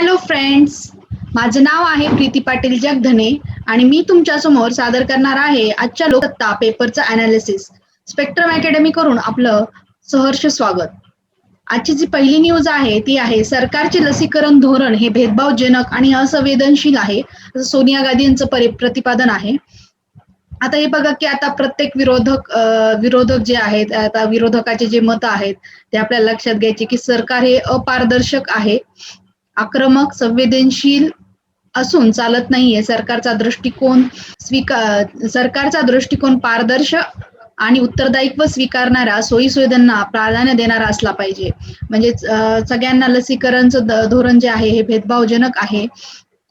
Hello friends माझं नाव आहे प्रीती पाटील जगधने आणि मी तुमच्यासमोर सादर करणार आहे आजच्या लोकसत्ता पेपरचं अनालिसिस स्पेक्ट्रम अकॅडमी करून आपलं सहर्ष स्वागत. आजची जी पहिली न्यूज आहे ती आहे सरकारचे लसीकरण धोरण हे भेदभावजनक आणि असंवेदनशील आहे असं सोनिया गांधी यांचं परि- प्रतिपादन आहे. आता हे बघा की आता प्रत्येक विरोधक विरोधक जे आहेत आता विरोधकाचे जे मत आहेत ते आपल्याला लक्षात घ्यायचे की सरकार हे अपारदर्शक आहे. आक्रमक संवेदनशील असून चालत नाहीये. सरकारचा दृष्टिकोन स्वीकार सरकारचा दृष्टिकोन पारदर्शक आणि उत्तरदायित्व स्वीकारणारा सोयी सुविधांना प्राधान्य देणारा असला पाहिजे. म्हणजे सगळ्यांना लसीकरणचं धोरण जे आहे हे भेदभावजनक आहे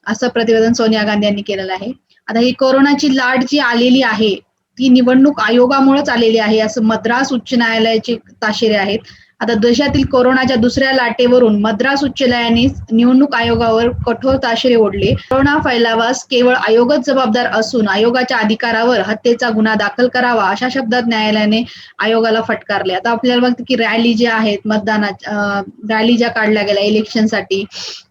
असं प्रतिपादन सोनिया गांधी यांनी केलेलं आहे. आता ही कोरोनाची लाट जी आलेली आहे ती निवडणूक आयोगामुळेच आलेली आहे असं मद्रास उच्च न्यायालयाचे ताशेरे आहेत. आता देशातील कोरोनाच्या दुसऱ्या लाटेवरून मद्रास उच्च न्यायालयाने निवडणूक आयोगावर कठोर ताशेरे ओढले. कोरोना फैलावास केवळ आयोगच जबाबदार असून आयोगाच्या अधिकारावर हत्येचा गुन्हा दाखल करावा अशा शब्दात न्यायालयाने आयोगाला फटकारले. आता आपल्याला बघतो की रॅली ज्या आहेत मतदाना रॅली ज्या काढल्या गेल्या इलेक्शनसाठी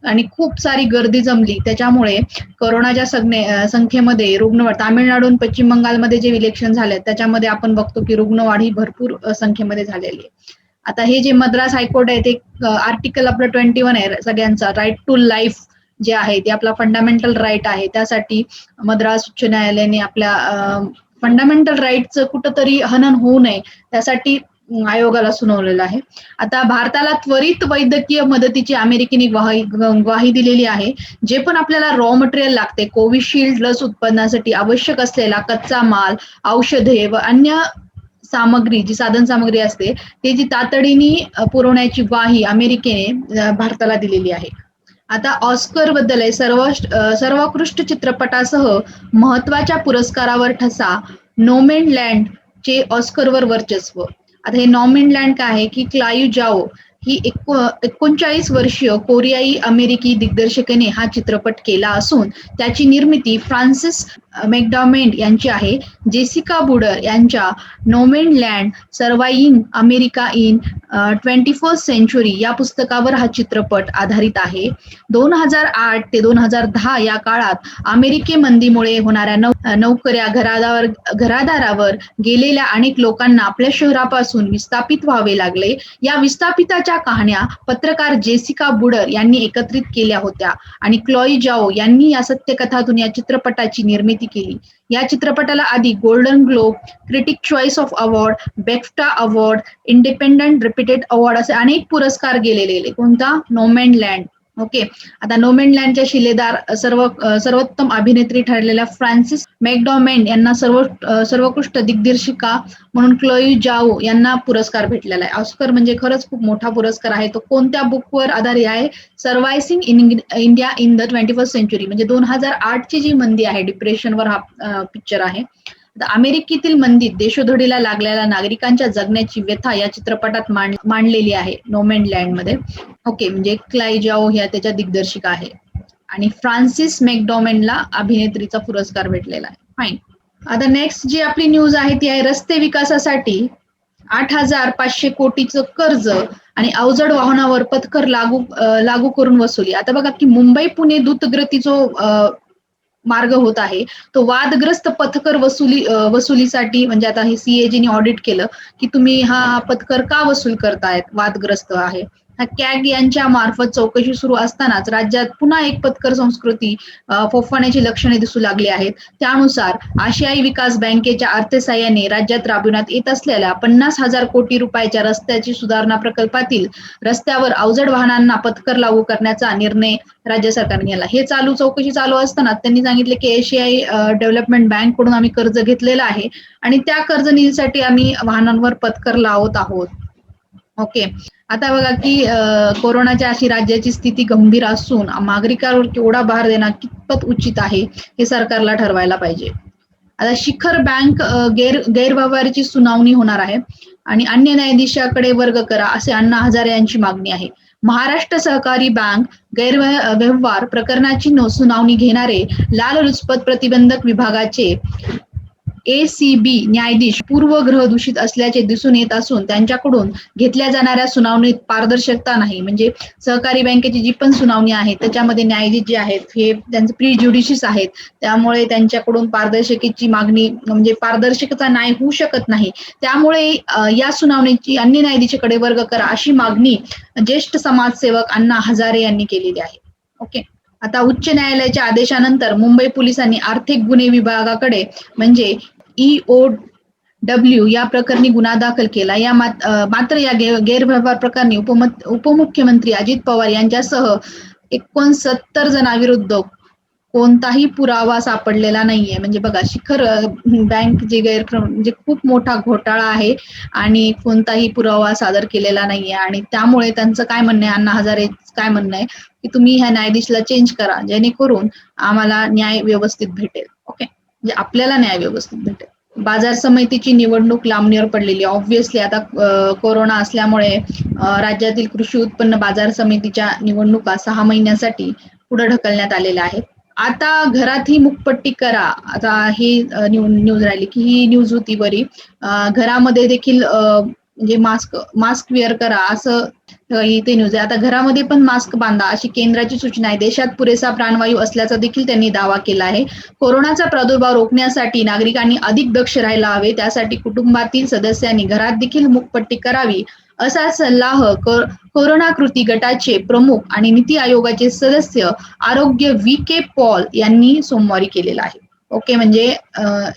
आणि खूप सारी गर्दी जमली. त्याच्यामुळे कोरोनाच्या संख्ये संख्येमध्ये रुग्ण तामिळनाडू आणि पश्चिम बंगालमध्ये जे इलेक्शन झाले त्याच्यामध्ये आपण बघतो की रुग्णवाढ ही भरपूर संख्येमध्ये झालेली आहे. आता हे जे मद्रास हायकोर्ट आहे ते आर्टिकल आपलं ट्वेंटी वन आहे सगळ्यांचा. राईट टू लाईफ जे आहे ते आपला फंडामेंटल राईट आहे. त्यासाठी मद्रास उच्च न्यायालयाने आपल्या फंडामेंटल राईटचं कुठंतरी हनन होऊ नये त्यासाठी आयोगाला सुनावलेलं आहे. आता भारताला त्वरित वैद्यकीय मदतीची अमेरिकेने ग्वाही ग्वाही दिलेली आहे जे पण आपल्याला रॉ मटेरियल लागते कोविशिल्ड लस उत्पन्नासाठी आवश्यक असलेला कच्चा माल औषधे व अन्य सामग्री जी साधन सामग्री असते ते जी तातडीने पुरवण्याची ग्वाही अमेरिकेने भारताला दिलेली आहे. आता ऑस्करबद्दल आहे. सर्व सर्वोत्कृष्ट चित्रपटासह महत्त्वाच्या पुरस्कारावर ठसा नोमेन लँड चे ऑस्करवर वर्चस्व. आता हे नॉमेन लँड काय आहे? की क्लायू जाओ ही एकोणचाळीस वर्षीय कोरियाई अमेरिकी दिग्दर्शकाने हा चित्रपट केला असून त्याची निर्मिती फ्रान्सिस मॅकडॉमेंट यांची आहे. जेसिका बुडर यांच्या Nomadland surviving America in twenty first century या पुस्तकावर हा चित्रपट आधारित आहे. दोन हजार आठ ते दोन हजार दहा या काळात अमेरिके मंदीमुळे होणाऱ्या नौ नोकऱ्या घरादावर घरादारावर गेलेल्या अनेक लोकांना आपल्या शहरापासून विस्थापित व्हावे लागले. या विस्थापिताच्या कहाण्या पत्रकार जेसिका बुडर यांनी एकत्रित केल्या होत्या आणि क्लॉई जाओ यांनी या सत्यकथातून या चित्रपटाची निर्मिती केली. या चित्रपटाला आधी Golden Globe critic choice of award BAFTA award independent repeated award असे अनेक पुरस्कार गेलेले. कोणता? नोमॅन लँड ओके आता नोमॅन लँडच्या शिलेदार सर्व सर्वोत्तम अभिनेत्री ठरलेल्या फ्रान्सिस मॅकडॉमेंट यांना सर्व सर्वोत्कृष्ट दिग्दर्शिका म्हणून क्लोई जाओ यांना पुरस्कार भेटलेला आहे. ऑस्कर म्हणजे खरंच खूप मोठा पुरस्कार आहे. तो कोणत्या बुकवर आधारित आहे? Surviving in India in the twenty first century म्हणजे दोन हजार आठची जी मंदी आहे डिप्रेशनवर हा पिक्चर आहे. अमेरिकेतील मंदीत देशोधडीला लागलेल्या नागरिकांच्या जगण्याची व्यथा या चित्रपटात मांडलेली आहे नोमेन लँडमध्ये ओके म्हणजे क्लायजाओ ह्या त्याच्या दिग्दर्शिका आहे. आणि फ्रान्सिस मॅकडॉमेनला अभिनेत्रीचा पुरस्कार भेटलेला आहे. फाईन आता नेक्स्ट जी आपली न्यूज आहे ती आहे रस्ते विकासासाठी आठ हजार पाचशे कोटीचं कर्ज आणि अवजड वाहनावर पथकर लागू लागू करून वसुली. आता बघा की मुंबई पुणे द्रुतगती जो मार्ग होत आहे. तो वादग्रस्त पथकर वसुली वसुलीसाठी म्हणजे आता हे सीएजीने ऑडिट केलं की तुम्ही हा पथकर का वसूल करतायत? वादग्रस्त आहे. कॅग यांच्या मार्फत चौकशी सुरू असतानाच राज्यात पुन्हा एक पत्कर संस्कृती फोफाण्याची लक्षणे दिसू लागली आहेत. त्यानुसार आशियाई विकास बँकेच्या अर्थसहाय्याने राज्यात राबविण्यात येत असलेल्या पन्नास हजार कोटी रुपयाच्या रस्त्याची सुधारणा प्रकल्पातील रस्त्यावर अवजड वाहनांना पथकर लागू करण्याचा निर्णय राज्य सरकारने घेतला. हे चालू चौकशी चालू असताना त्यांनी सांगितले की एशियाई डेव्हलपमेंट बँककडून आम्ही कर्ज घेतलेलं आहे आणि त्या कर्ज निधीसाठी आम्ही वाहनांवर पथकर लावत आहोत. ओके. आता बघा की कोरोनाच्या अशी राज्याची स्थिती गंभीर असून नागरिकांवर केवढा भार देणं कितपत उचित आहे हे सरकारला ठरवायला पाहिजे. आता शिखर बँक गैर गैरव्यवहाराची सुनावणी होणार आहे आणि अन्य न्यायाधीशाकडे वर्ग करा असे अण्णा हजारे यांची मागणी आहे. महाराष्ट्र सहकारी बँक गैरव्यवहार प्रकरणाची सुनावणी घेणारे लाललुचपत प्रतिबंधक विभागाचे ए सी बी न्यायाधीश पूर्वग्रह दूषित असल्याचे दिसून येत असून त्यांच्याकडून घेतल्या जाणाऱ्या सुनावणीत पारदर्शकता नाही. म्हणजे सहकारी बँकेची जी पण सुनावणी आहे त्याच्यामध्ये न्यायाधीश जे आहेत हे त्यांचे प्री ज्युडिशियस आहेत. त्यामुळे त्यांच्याकडून पारदर्शकीची मागणी म्हणजे पारदर्शकता नाही होऊ शकत नाही. त्यामुळे या सुनावणीची अन्य न्यायाधीशाकडे वर्ग करा अशी मागणी ज्येष्ठ समाजसेवक अण्णा हजारे यांनी केलेली आहे. ओके? आता उच्च न्यायालयाच्या आदेशानंतर मुंबई पोलिसांनी आर्थिक गुन्हे विभागाकडे म्हणजे ईओ डब्ल्यू या प्रकरणी गुन्हा दाखल केला. या मात्र या गैरव्यवहार प्रकरणी उपमुख्यमंत्री अजित पवार यांच्यासह एकोणसत्तर जणांविरुद्ध कोणताही पुरावा सापडलेला नाहीये. म्हणजे बघा शिखर बँक जे गैरक्रम म्हणजे खूप मोठा घोटाळा आहे आणि कोणताही पुरावा सादर केलेला नाहीये. आणि त्यामुळे त्यांचं काय म्हणणं आहे? अण्णा हजारे काय म्हणणं आहे? की तुम्ही ह्या न्यायाधीशला चेंज करा. जेणेकरून आम्हाला न्याय व्यवस्थित भेटेल. ओके म्हणजे आपल्याला न्याय व्यवस्थित भेटेल. बाजार समितीची निवडणूक लांबणीवर पडलेली ऑब्व्हियसली आता कोरोना असल्यामुळे राज्यातील कृषी उत्पन्न बाजार समितीच्या निवडणुका सहा महिन्यासाठी पुढे ढकलण्यात आलेल्या आहेत. आता घरात ही मुखपट्टी करा. आता ही न्यू- न्यूज राहिली की ही न्यूज होती बरी. घरामध्ये देखील म्हणजे मास्क मास्क वेअर करा असं ते इथे न्यूज आहे. आता घरामध्ये पण मास्क बांधा अशी केंद्राची सूचना आहे. देशात पुरेसा प्राणवायू असल्याचा देखील त्यांनी दावा केला आहे. कोरोनाचा प्रादुर्भाव रोखण्यासाठी नागरिकांनी अधिक दक्ष राहायला हवे. त्यासाठी कुटुंबातील सदस्यांनी घरात देखील मुखपट्टी करावी असा सल्ला को- कोरोना कृती गटाचे प्रमुख आणि नीती आयोगाचे सदस्य आरोग्य व्ही के पॉल यांनी सोमवारी केलेला आहे. ओके म्हणजे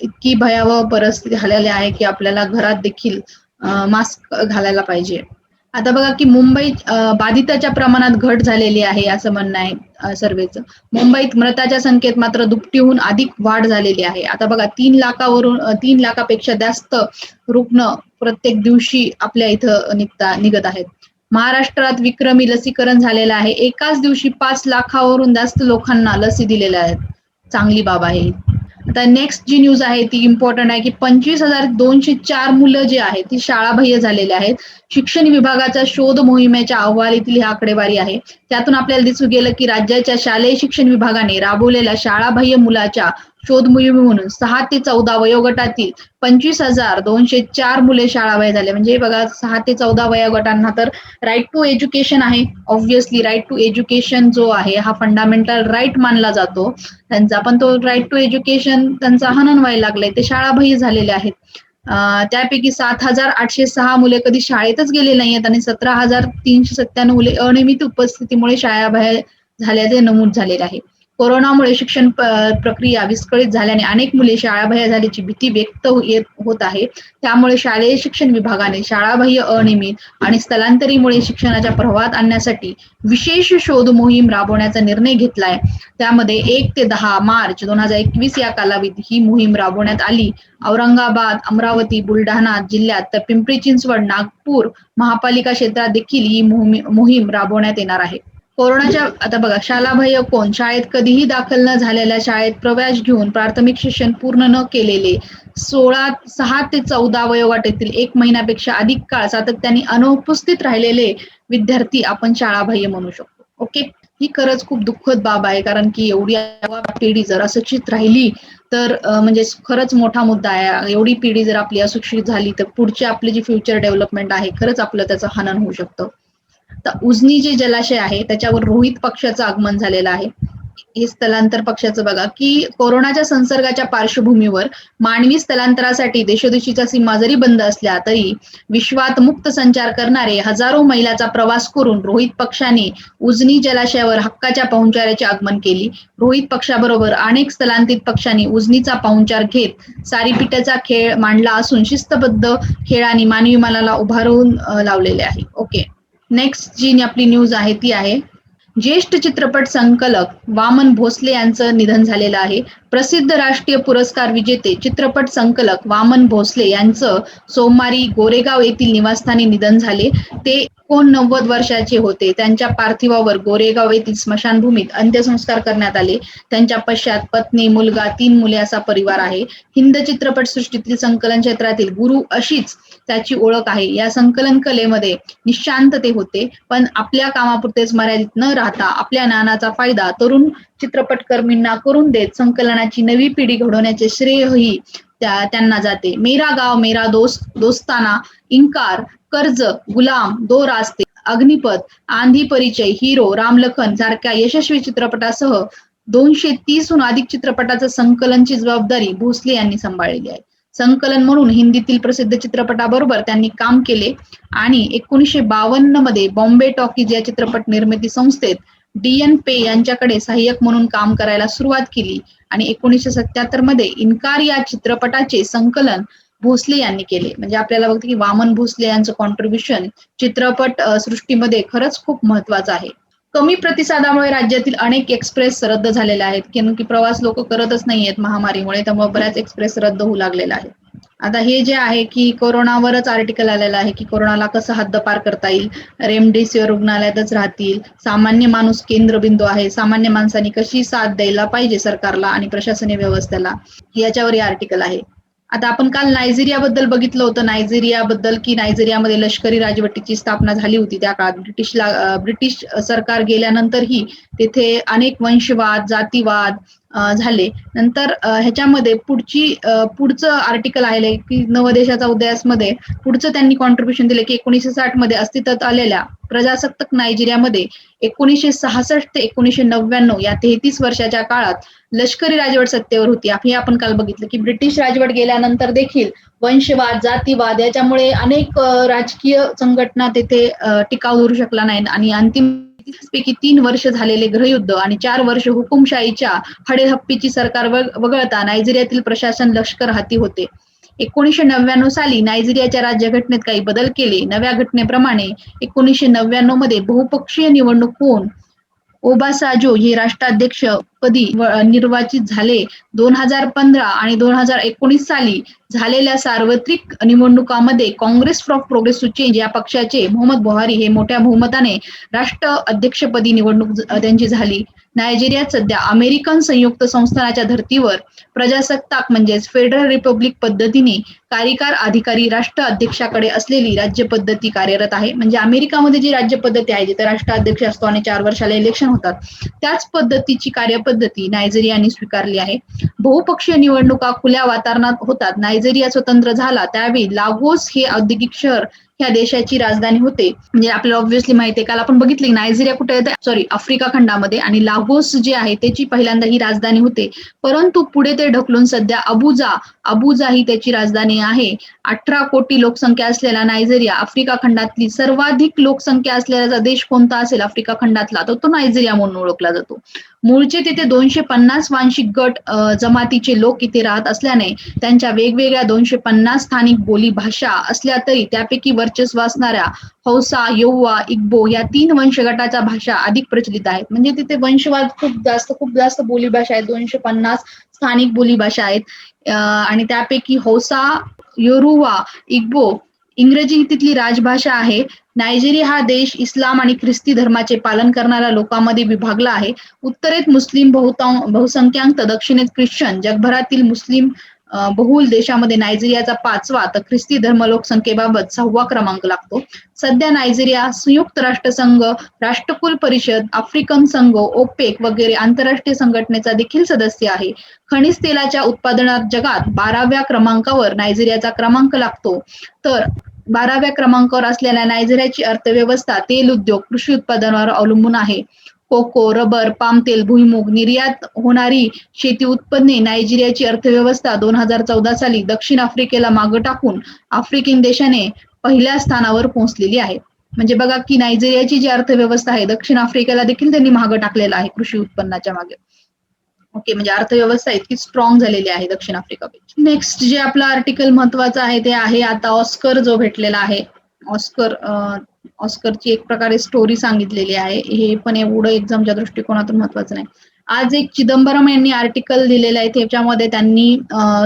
इतकी भयावह परिस्थिती झालेली आहे की आपल्याला घरात देखील मास्क घालायला पाहिजे. आता बघा की मुंबईत बाधिताच्या प्रमाणात घट झालेली आहे असं म्हणणं आहे सर्वेचं. मुंबईत मृताच्या संख्येत मात्र दुपटीहून अधिक वाढ झालेली आहे. आता बघा तीन लाखावरून तीन लाखापेक्षा जास्त रुग्ण प्रत्येक दिवशी आपल्या इथं निघता निघत आहेत. महाराष्ट्रात विक्रमी लसीकरण झालेलं आहे. एकाच दिवशी पाच लाखावरून जास्त लोकांना लसी दिलेल्या आहेत. चांगली बाब आहे आता नेक्स्ट जी न्यूज आहे ती इम्पॉर्टंट आहे की पंचवीस हजार दोनशे चार मुलं जी आहेत ती शाळाबाह्य झालेली आहेत. शिक्षण विभागाच्या शोध मोहिमेच्या अहवालीतील ही आकडेवारी आहे. त्यातून आपल्याला दिसू गेलं की राज्याच्या शालेय शिक्षण विभागाने राबवलेल्या शाळाबाह्य मुलाच्या शोध मोहीम म्हणून सहा ते चौदा वयोगटातील पंचवीस हजार दोनशे चार मुले शाळाबाह्य झाले म्हणजे बघा सहा ते चौदा वयोगटांना तर राईट टू एज्युकेशन आहे. ऑब्व्हियसली राईट टू एज्युकेशन जो आहे हा फंडामेंटल राईट मानला जातो. त्यांचा पण तो राईट टू एज्युकेशन त्यांचा हनन व्हायला लागलाय. ते शाळाबाह्य झालेले आहेत. त्यापैकी सात हजार आठशे सहा मुले कधी शाळेतच गेले नाही आहेत आणि सतरा हजार तीनशे सत्त्याण्णव मुले अनियमित उपस्थितीमुळे शाळाबाहेर झाल्याचे नमूद झालेले आहे. कोरोनामुळे शिक्षण प्रक्रिया विस्कळीत झाल्याने अनेक मुले शाळाबाह्य झाल्याची भीती व्यक्त हो, येत होत आहे. त्यामुळे शालेय शिक्षण विभागाने शाळाबाह्य अनियमित आणि स्थलांतरीमुळे शिक्षणाच्या प्रवाहात आणण्यासाठी विशेष शोध मोहीम राबवण्याचा निर्णय घेतलाय. त्यामध्ये एक ते दहा मार्च दोन हजार एकवीस या कालावधीत ही मोहीम राबवण्यात आली. औरंगाबाद अमरावती बुलढाणा जिल्ह्यात तर पिंपरी चिंचवड नागपूर महापालिका क्षेत्रात देखील ही मोहिम मोहीम राबवण्यात येणार आहे. कोरोनाच्या आता बघा शालाबाह्य कोण? शाळेत कधीही दाखल न झालेल्या शाळेत प्रवेश घेऊन प्राथमिक शिक्षण पूर्ण न केलेले सोळा सहा ते चौदा वयोगटातील एक महिन्यापेक्षा अधिक काळ सातत्याने अनुपस्थित राहिलेले विद्यार्थी आपण शाळाबाह्य म्हणू शकतो. ओके? ही खरंच खूप दुःखद बाब आहे कारण की एवढी पिढी जर अशिक्षित राहिली तर म्हणजे खरंच मोठा मुद्दा आहे. एवढी पिढी जर आपली अशिक्षित झाली तर पुढची आपली जी फ्युचर डेव्हलपमेंट आहे खरंच आपलं त्याचं हनन होऊ शकतं. उजनी जे जलाशय आहे त्याच्यावर रोहित पक्षाचं आगमन झालेलं आहे. हे स्थलांतर पक्षाचं बघा की कोरोनाच्या संसर्गाच्या पार्श्वभूमीवर मानवी स्थलांतरासाठी देशोदेशीच्या सीमा जरी बंद असल्या तरी विश्वात मुक्त संचार करणारे हजारो मैलाचा प्रवास करून रोहित पक्षाने उजनी जलाशयावर हक्काच्या पाहुणचाराचे आगमन केली. रोहित पक्षाबरोबर अनेक स्थलांतरित पक्षांनी उजनीचा पाहुणचार घेत सारीपिठाचा खेळ मांडला असून शिस्तबद्ध खेळाने मानवी मनाला उभारून लावलेले आहे. ओके. नेक्स्ट जी आपली न्यूज आहे ती आहे. ज्येष्ठ चित्रपट संकलक वामन भोसले यांचं निधन झालेलं आहे. प्रसिद्ध राष्ट्रीय पुरस्कार विजेते चित्रपट संकलक वामन भोसले यांचं सोमवारी गोरेगाव येथील निवासस्थानी निधन झाले. ते कोण नव्वद वर्षाचे होते. त्यांच्या पार्थिवावर गोरेगाव येथील स्मशानभूमीत अंत्यसंस्कार करण्यात आले. त्यांच्या पश्चात पत्नी मुलगा तीन मुले असा परिवार आहे. हिंद चित्रपट सृष्टीतील संकलन क्षेत्रातील गुरु अशीच त्याची ओळख आहे. या संकलन कलेमध्ये निशांत ते होते पण आपल्या कामापुरतेच मर्यादित न राहता आपल्या ज्ञानाचा फायदा तरुण चित्रपटकर्मींना करून देत संकलनाची नवी पिढी घडवण्याचे श्रेयही त्या त्यांना जाते. मेरा गाव मेरा दोस्त दोस्ताना इंकार कर्ज गुलाम दो रास्ते अग्निपथ आंधी परिचय हिरो रामलखन सारख्या यशस्वी चित्रपटासह दोनशे तीसहून अधिक चित्रपटाचं संकलनची जबाबदारी भोसले यांनी सांभाळलेली आहे. संकलन म्हणून हिंदीतील प्रसिद्ध चित्रपटाबरोबर त्यांनी काम केले आणि एकोणीसशे बावन्नमध्ये बॉम्बे टॉकीज या चित्रपट निर्मिती संस्थेत डी एन पे यांच्याकडे सहाय्यक म्हणून काम करायला सुरुवात केली आणि एकोणीसशे सत्याहत्तरमध्ये इन्कार या चित्रपटाचे संकलन भोसले यांनी केले. म्हणजे आपल्याला बघतो की वामन भोसले यांचं कॉन्ट्रीब्युशन चित्रपट सृष्टीमध्ये खरंच खूप महत्वाचं आहे. कमी प्रतिसादामुळे राज्यातील अनेक एक्सप्रेस रद्द झालेल्या आहेत. कारण की प्रवास लोक करतच नाहीयेत महामारीमुळे त्यामुळे बऱ्याच एक्सप्रेस रद्द होऊ लागलेल्या आहेत. आता हे जे आहे की कोरोनावरच आर्टिकल आलेलं आहे की कोरोनाला कसं हद्दपार करता येईल? रेमडेसिवीर रुग्णालयातच राहतील. सामान्य माणूस केंद्रबिंदू आहे. सामान्य माणसांनी कशी साथ द्यायला पाहिजे सरकारला आणि प्रशासनीय व्यवस्थेला? याच्यावर हे आर्टिकल आहे. आता आपण काल नायजेरियाबद्दल बघितलं होतं. नायजेरियाबद्दल की नायजेरियामध्ये लष्करी राजवटीची स्थापना झाली होती त्या काळात. ब्रिटिशला ब्रिटिश सरकार गेल्यानंतरही तेथे अनेक वंशवाद जातीवाद झाले. नंतर ह्याच्यामध्ये पुढची पुढचं आर्टिकल आहे की नवदेशाचा उदयासमध्ये पुढचं त्यांनी कॉन्ट्रीब्युशन दिले की एकोणीसशे साठमध्ये अस्तित्वात आलेल्या प्रजासत्ताक नायजेरियामध्ये एकोणीसशे सहासष्ट ते एकोणीसशे नव्याण्णव या तेहतीस वर्षाच्या काळात लष्करी राजवट सत्तेवर होती. हे आपण काल बघितलं की ब्रिटिश राजवट गेल्यानंतर देखील वंशवाद जातीवाद याच्यामुळे अनेक राजकीय संघटना तेथे टिकाव धरू शकला नाही आणि अंतिम पैकी तीन वर्ष झालेले गृहयुद्ध आणि चार वर्ष हुकुमशाहीच्या हडेहप्पीची सरकार वगळता नायजेरियातील प्रशासन लष्कर हाती होते. एकोणीसशे नव्याण्णव साली नायजेरियाच्या राज्यघटनेत काही बदल केले. नव्या घटनेप्रमाणे एकोणीसशे नव्याण्णवमध्ये बहुपक्षीय निवडणूक होऊन ओबासाजो हे राष्ट्राध्यक्ष पदी निर्वाचित झाले. दोन हजार पंधरा आणि दोन हजार एकोणीस साली झालेल्या सार्वत्रिक निवडणुकामध्ये काँग्रेस फॉर टू चेंज या पक्षाचे मोहम्मद बुहारी हे मोठ्या बहुमताने राष्ट्र अध्यक्षपदी निवडणूक त्यांची झाली. नायजेरियात सध्या अमेरिकन संयुक्त संस्थानाच्या धर्तीवर प्रजासत्ताक म्हणजेच फेडरल रिपब्लिक पद्धतीने कार्यकार अधिकारी राष्ट्र अध्यक्षाकडे असलेली राज्य पद्धती कार्यरत आहे. म्हणजे अमेरिकामध्ये जी राज्य पद्धती आहे जिथे राष्ट्र अध्यक्ष असतो आणि चार वर्षाला इलेक्शन होतात त्याच पद्धतीची कार्यपद्धती नायजेरियाने स्वीकारली आहे. बहुपक्षीय निवडणुका खुल्या वातावरणात होतात. नायजेरिया स्वतंत्र झाला त्यावेळी लागोस हे औद्योगिक शहर ह्या देशाची राजधानी होते. म्हणजे आपल्याला ऑब्व्हियसली माहिती आहे काल आपण बघितले नायजेरिया कुठे येते सॉरी आफ्रिका खंडामध्ये आणि लागोस जे आहे त्याची पहिल्यांदा ही राजधानी होते. परंतु पुढे ते ढकलून सध्या अबुजा अबुजा ही त्याची राजधानी आहे. अठरा कोटी लोकसंख्या असलेला नायजेरिया आफ्रिका खंडातली सर्वाधिक लोकसंख्या असलेला देश कोणता असेल आफ्रिका खंडातला तर तो नायजेरिया म्हणून ओळखला जातो. मूळचे तिथे दोनशे पन्नास वांशिक गट जमातीचे लोक इथे राहत असल्याने त्यांच्या वेगवेगळ्या दोनशे पन्नास स्थानिक बोली भाषा असल्या तरी त्यापैकी वर वर्चस्व असणाऱ्या हौसा यौवा इग्बो या तीन वंशगटाच्या भाषा अधिक प्रचलित आहेत. म्हणजे तिथे वंशवाद खूप जास्त खूप जास्त बोलीभाषा आहेत. दोनशे पन्नास स्थानिक बोलीभाषा आहेत. आणि त्यापैकी हौसा योरुवा इग्बो इंग्रजी ही तिथली राजभाषा आहे. नायजेरिया हा देश इस्लाम आणि ख्रिस्ती धर्माचे पालन करणाऱ्या लोकांमध्ये विभागला आहे. उत्तरेत मुस्लिम बहुतां बहुसंख्याक तर दक्षिणेत ख्रिश्चन. जगभरातील मुस्लिम बहुल देशामध्ये नायजेरियाचा पाचवा तर ख्रिस्ती धर्म लोकसंख्येबाबत सहावा क्रमांक लागतो. सध्या नायजेरिया संयुक्त राष्ट्रसंघ राष्ट्रकुल परिषद आफ्रिकन संघ ओपेक वगैरे आंतरराष्ट्रीय संघटनेचा देखील सदस्य आहे. खनिज तेलाच्या उत्पादनात जगात बाराव्या क्रमांकावर नायजेरियाचा क्रमांक लागतो. तर बाराव्या क्रमांकावर असलेल्या नायजेरियाची अर्थव्यवस्था तेल उद्योग कृषी उत्पादनावर अवलंबून आहे. कोको रबर पाम तेल भुईमुग निर्यात होणारी शेती उत्पन्ने नायजेरियाची अर्थव्यवस्था दोन हजार चौदा साली दक्षिण आफ्रिकेला मागं टाकून आफ्रिकन देशाने पहिल्या स्थानावर पोहोचलेली आहे. म्हणजे बघा की नायजेरियाची जी अर्थव्यवस्था आहे दक्षिण आफ्रिकेला देखील त्यांनी मागं टाकलेलं आहे कृषी उत्पन्नाच्या मागे. ओके म्हणजे अर्थव्यवस्था इतकी स्ट्रॉंग झालेली आहे दक्षिण आफ्रिका नेक्स्ट जे आपलं आर्टिकल महत्वाचं आहे ते आहे आता ऑस्कर जो भेटलेला आहे. ऑस्कर ऑस्करची एक प्रकारे स्टोरी सांगितलेली आहे. हे पण एवढं एक्झामच्या दृष्टिकोनातून महत्वाचं नाही. आज एक चिदंबरम यांनी आर्टिकल दिलेलं आहे. त्याच्यामध्ये त्यांनी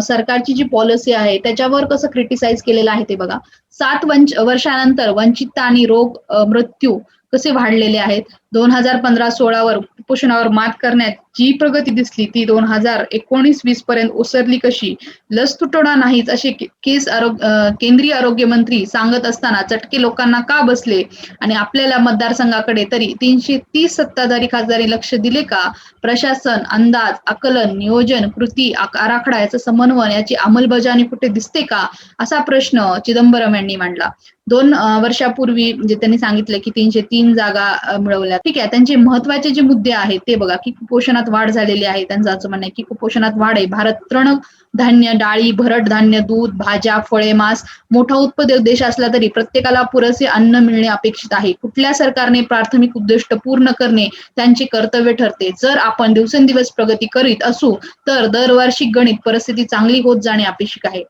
सरकारची जी पॉलिसी आहे त्याच्यावर कसं क्रिटिसाइज केलेलं आहे ते बघा. सात वंच वर्षानंतर वंचितता आणि रोग मृत्यू कसे वाढलेले आहेत? दोन हजार पंधरा सोळावर कुपोषणावर मात करण्यात जी प्रगती दिसली ती दोन हजार एकोणीस वीस पर्यंत ओसरली कशी? लस तुटवडा नाहीच असे केस आरोग्य केंद्रीय आरोग्य मंत्री सांगत असताना चटके लोकांना का बसले? आणि आपल्याला मतदारसंघाकडे तरी तीनशे तीस सत्ताधारी खासदारी लक्ष दिले का? प्रशासन अंदाज आकलन नियोजन कृती आराखडा याचं समन्वय याची अंमलबजावणी कुठे दिसते का? असा प्रश्न चिदंबरम यांनी मांडला. दोन वर्षापूर्वी म्हणजे त्यांनी सांगितलं की तीनशे तीन जागा मिळवल्या. ठीक आहे त्यांचे महत्त्वाचे जे मुद्दे आहेत ते बघा की कुपोषणात वाढ झालेली आहे त्यांचं असं म्हणणं आहे की कुपोषणात वाढ आहे. भारत तृण धान्य डाळी भरड धान्य दूध भाज्या फळे मांस मोठा उत्पादक देश असला तरी प्रत्येकाला पुरेसे अन्न मिळणे अपेक्षित आहे. कुठल्या सरकारने प्राथमिक उद्दिष्ट पूर्ण करणे त्यांचे कर्तव्य ठरते. जर आपण दिवसेंदिवस प्रगती करीत असू तर दरवर्षी गणित परिस्थिती चांगली होत जाणे अपेक्षित आहे.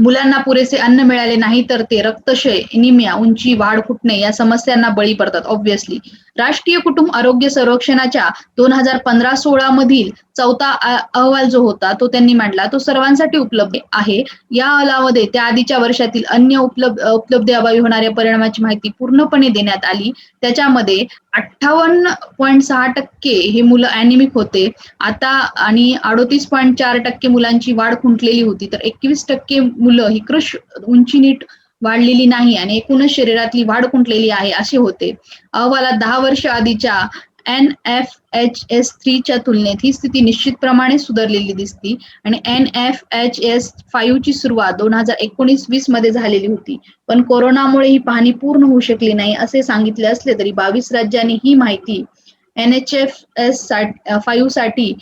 मुलांना पुरेसे अन्न मिळाले नाही तर ते रक्तक्षय एनिमिया उंची वाढ फुटणे या समस्यांना बळी पडतात ऑब्व्हियसली राष्ट्रीय कुटुंब आरोग्य सर्वेक्षणाच्या दोन हजार पंधरा सोळा मधील चौथा अहवाल जो होता तो त्यांनी मांडला. तो सर्वांसाठी उपलब्ध आहे. या अहवालामध्ये त्या आधीच्या वर्षातील अन्य उपलब्ध उपलब्ध अभावी होणाऱ्या परिणामाची माहिती पूर्णपणे देण्यात आली. त्याच्यामध्ये अठ्ठावन्न पॉईंट सहा टक्के हे मुलं अॅनिमिक होते. आता आणि अडोतीस पॉईंट चार टक्के मुलांची वाढ खुंटलेली होती. तर एकवीस टक्के मुलं ही कृष उंची नीट वाढलेली नाही आणि एकूणच शरीरातली वाढ खुंटलेली आहे असे होते. अहवालात दहा वर्ष आधीच्या एन एफ एच एस थ्रीच्या तुलनेत ही स्थिती निश्चितप्रमाणे सुधारलेली दिसती आणि N F H S five ची सुरुवात दोन हजार एकोणीस वीसमध्ये झालेली होती. पण कोरोनामुळे ही पाहणी पूर्ण होऊ शकली नाही असे सांगितले असले तरी बावीस राज्यांनी ही माहिती एन एच एफ एस फाईव्हसाठी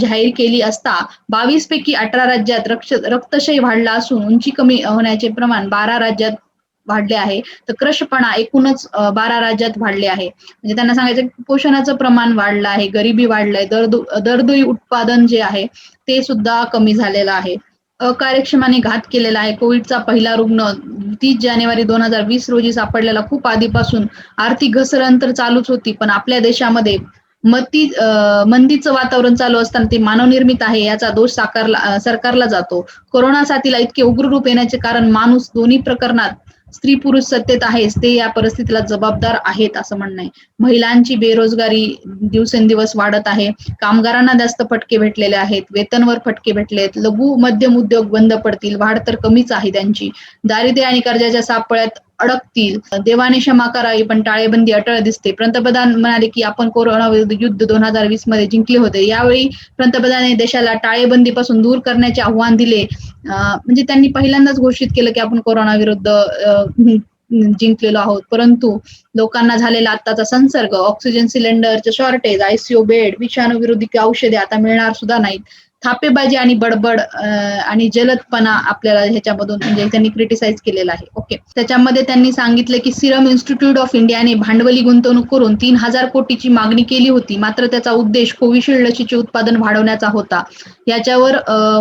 जाहीर केली असता. बावीस पैकी अठरा राज्यात रक्ष रक्तक्षय वाढला असून उंची कमी होण्याचे प्रमाण बारा राज्यात वाढले आहे. तर क्रशपणा एकूणच बारा राज्यात वाढले आहे. म्हणजे त्यांना सांगायचं कुपोषणाचं प्रमाण वाढलं आहे गरिबी वाढलंय दरदु दरदुई उत्पादन जे आहे ते सुद्धा कमी झालेलं आहे. अकार्यक्षमाने घात केलेला आहे. कोविडचा पहिला रुग्ण तीस जानेवारी दोन हजार वीस रोजी सापडलेला खूप आधीपासून आर्थिक घसरण तर चालूच होती पण आपल्या देशामध्ये मती मंदीचं वातावरण चालू असताना ते मानवनिर्मित आहे याचा दोष साकारला सरकारला जातो. कोरोना साथीला इतके उग्र रूप येण्याचे कारण माणूस दोन्ही प्रकरणात स्त्री पुरुष सत्तेत आहेच ते या परिस्थितीला जबाबदार आहेत असं म्हणणं आहे. महिलांची बेरोजगारी दिवसेंदिवस वाढत आहे. कामगारांना जास्त फटके भेटलेले आहेत. वेतनवर फटके भेटले आहेत लघु मध्यम उद्योग बंद पडतील. वाढ तर कमीच आहे त्यांची. दारिद्र्य आणि कर्जाच्या सापळ्यात अडकतील. देवाने क्षमा करावी पण टाळेबंदी अटळ दिसते. पंतप्रधान म्हणाले की आपण कोरोना विरुद्ध युद्ध दोन हजार वीसमध्ये जिंकले होते. यावेळी पंतप्रधानांनी देशाला टाळेबंदीपासून दूर करण्याचे आव्हान दिले. म्हणजे त्यांनी पहिल्यांदाच घोषित केलं की आपण कोरोना विरुद्ध जिंकलेलो आहोत. परंतु लोकांना झालेला आत्ताचा संसर्ग ऑक्सिजन सिलेंडरचे शॉर्टेज आयसीयू बेड विषाणू विरोधी औषधे आता मिळणार सुद्धा नाहीत. थापेबाजी आणि बडबड आणि जलदपणा आपल्याला ह्याच्यामधून म्हणजे त्यांनी क्रिटिसाइज केलेला आहे. ओके त्याच्यामध्ये त्यांनी सांगितलं की सिरम इन्स्टिट्यूट ऑफ इंडियाने भांडवली गुंतवणूक करून तीन हजार कोटीची मागणी केली होती. मात्र त्याचा उद्देश कोविशिल्ड लसीचे उत्पादन वाढवण्याचा होता. याच्यावर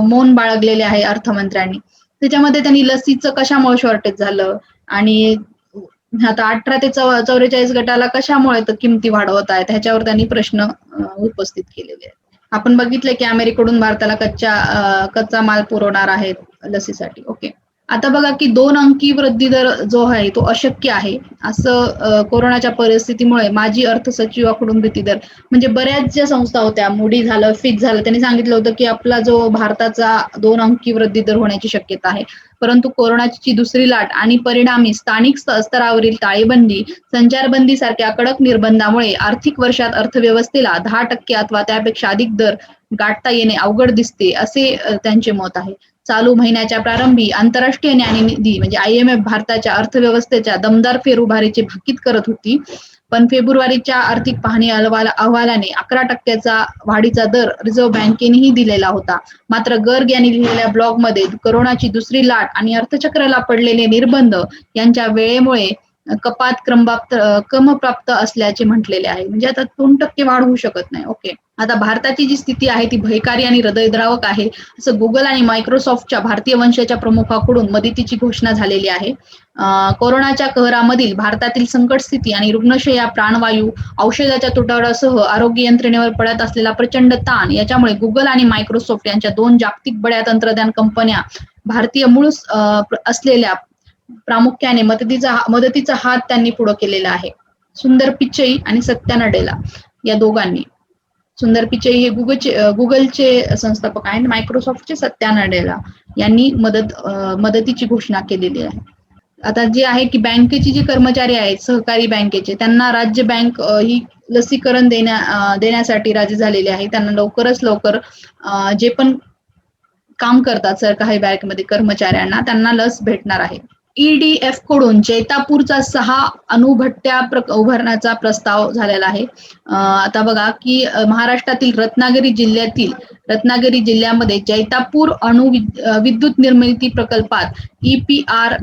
मौन बाळगलेले आहे अर्थमंत्र्यांनी. त्याच्यामध्ये त्यांनी लसीचं कशामुळे शॉर्टेज झालं? आणि आता अठरा ते चव्वेचाळीस चौवेचाळीस गटाला कशामुळे किमती वाढवत आहेत? ह्याच्यावर त्यांनी प्रश्न उपस्थित केलेले आहेत. आपण बघितलं की अमेरिकेकडून भारताला कच्चा कच्चा माल पुरवणार आहेत लसीसाठी. ओके आता बघा की दोन अंकी वृद्धी दर जो आहे तो अशक्य आहे. असं कोरोनाच्या परिस्थितीमुळे माजी अर्थ सचिवाकडून वृद्धी दर. म्हणजे बऱ्याच ज्या संस्था होत्या मुडी झालं फिट झालं त्यांनी सांगितलं होतं की आपला जो भारताचा दोन अंकी वृद्धी दर होण्याची शक्यता आहे. परंतु कोरोनाची दुसरी लाट आणि परिणामी स्थानिक स्तरावरील टाळेबंदी संचारबंदी सारख्या कडक निर्बंधामुळे आर्थिक वर्षात अर्थव्यवस्थेला दहा टक्के अथवा त्यापेक्षा अधिक दर गाठता येणे अवघड दिसते असे त्यांचे मत आहे. चालू महिन्याच्या प्रारंभी आंतरराष्ट्रीय नाणेनिधी म्हणजे आय एम एफ भारताच्या अर्थव्यवस्थेच्या दमदार फेरुभारीची भाकीत करत होती. पण फेब्रुवारीच्या आर्थिक पाहणी अहवालाने अकरा टक्क्याचा वाढीचा दर रिझर्व्ह बँकेनेही दिलेला होता. मात्र गर्ग यांनी लिहिलेल्या ब्लॉगमध्ये कोरोनाची दुसरी लाट आणि अर्थचक्राला पडलेले निर्बंध यांच्या वेळेमुळे कपात क्रमप्राप्त क्रमप्राप्त असल्याचे म्हटलेले आहे. म्हणजे आता दोन टक्के वाढ होऊ शकत नाही. ओके आता भारताची जी स्थिती आहे ती भयकारी आणि हृदयद्रावक आहे. असं गुगल आणि मायक्रोसॉफ्टच्या भारतीय वंशाच्या प्रमुखाकडून मदतीची घोषणा झालेली आहे. कोरोनाच्या कहरामधील भारतातील संकट स्थिती आणि रुग्णशया प्राणवायू औषधाच्या तुटवड्यासह आरोग्य यंत्रणेवर पडत असलेला प्रचंड ताण याच्यामुळे गुगल आणि मायक्रोसॉफ्ट यांच्या दोन जागतिक बड्या तंत्रज्ञान कंपन्या भारतीय मूळ अं, असलेल्या प्रामुख्याने मदतीचा मदतीचा हात त्यांनी पुढे केलेला आहे. सुंदर पिचई आणि सत्या नडेला या दोघांनी. सुंदर पिचई हे गुगलचे गुगलचे संस्थापक आहेत. मायक्रोसॉफ्टचे सत्या नडेला यांनी मदत मदतीची घोषणा केलेली आहे. आता जे आहे की बँकेचे जे कर्मचारी आहेत सहकारी बँकेचे त्यांना राज्य बँक ही लसीकरण देण्या देण्यासाठी राजी झालेली आहे. त्यांना लवकरच लवकर जे पण काम करतात सरकारी बँकेमध्ये कर्मचाऱ्यांना त्यांना लस भेटणार आहे. ईडीएफकडून जैतापूरचा सहा अणुभट्ट्या उभारण्याचा प्रस्ताव झालेला आहे. आता बघा की महाराष्ट्रातील रत्नागिरी जिल्ह्यातील रत्नागिरी जिल्ह्यामध्ये जैतापूर अणु विद्युत निर्मिती प्रकल्पात ईपीआर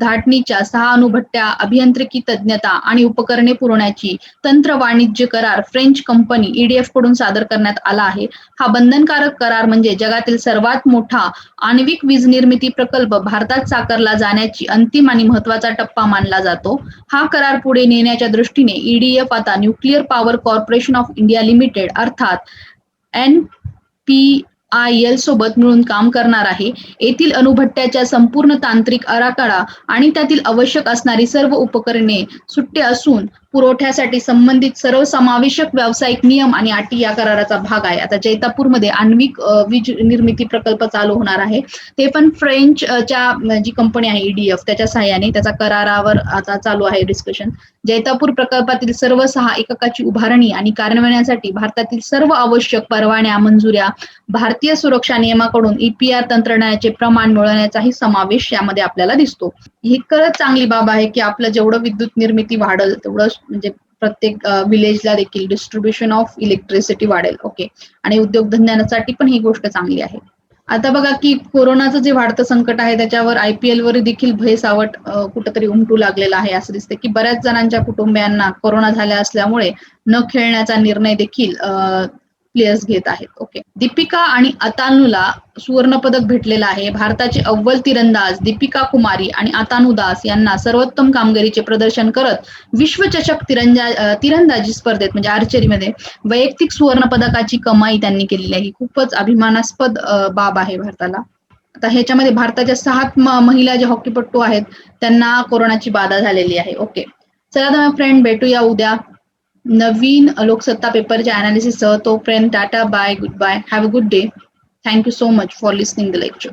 धाटणीच्या सहा अणुभट्ट्या अभियांत्रिकी तज्ञता आणि उपकरणे पुरवण्याची तंत्र वाणिज्य करार फ्रेंच कंपनी ईडीएफकडून सादर करण्यात आला आहे. हा बंधनकारक करार म्हणजे जगातील सर्वात मोठा आण्विक वीज निर्मिती प्रकल्प भारतात साकारला जाण्याची अंतिम आणि महत्त्वाचा टप्पा मानला जातो. हा करार पुढे नेण्याच्या दृष्टीने ईडीएफ आता nuclear power corporation of India limited अर्थात एन पी आय एल सोबत मिळून काम करणार आहे. येथील अणुभट्ट्याच्या संपूर्ण तांत्रिक आराखडा आणि त्यातील आवश्यक असणारी सर्व उपकरणे सुट्टे असून पुरवठ्यासाठी संबंधित सर्वसमावेशक व्यावसायिक नियम आणि अटी या कराराचा भाग आहे. आता जैतापूरमध्ये आण्विक वीज निर्मिती प्रकल्प चालू होणार आहे. ते पण फ्रेंच च्या जी कंपनी आहे ईडीएफ त्याच्या सहाय्याने त्याचा करारावर आता चालू आहे डिस्कशन जैतापूर प्रकल्पातील सर्व सहा एककाची उभारणी आणि कार्यान्वयनासाठी भारतातील सर्व आवश्यक परवान्या मंजुऱ्या भारतीय सुरक्षा नियमाकडून ईपीआर तंत्रज्ञानाचे प्रमाण मिळवण्याचाही समावेश यामध्ये आपल्याला दिसतो. ही खरंच चांगली बाब आहे की आपलं जेवढं विद्युत निर्मिती वाढेल तेवढं म्हणजे प्रत्येक विलेजला देखील डिस्ट्रीब्युशन ऑफ इलेक्ट्रिसिटी वाढेल ओके आणि उद्योगधंद्यांसाठी पण ही गोष्ट चांगली आहे. आता बघा की कोरोनाचं जे वाढतं संकट आहे त्याच्यावर आय पी वर देखील भय सावट कुठंतरी उमटू लागलेला आहे असं दिसते की बऱ्याच जणांच्या कुटुंबियांना कोरोना झाल्या असल्यामुळे न खेळण्याचा निर्णय देखील प्लेयर्स घेत आहेत. ओके दीपिका आणि अतानूला सुवर्ण पदक भेटलेलं आहे. भारताचे अव्वल तिरंदाज दीपिका कुमारी आणि अतानु दास यांना सर्वोत्तम कामगिरीचे प्रदर्शन करत विश्वचषक तिरंजा तिरंदाजी स्पर्धेत म्हणजे आर्चरीमध्ये वैयक्तिक सुवर्ण पदकाची कमाई त्यांनी केलेली आहे. ही खूपच अभिमानास्पद बाब आहे भारताला. आता ह्याच्यामध्ये भारताच्या सात महिला ज्या हॉकीपटू आहेत त्यांना कोरोनाची बाधा झालेली आहे. ओके चला तर फ्रेंड भेटूया उद्या. नवीन लोकसत्ता पेपरच्या अनालिसिस तोपर्यंत tata bye good bye have a good day thank you so much for listening the lecture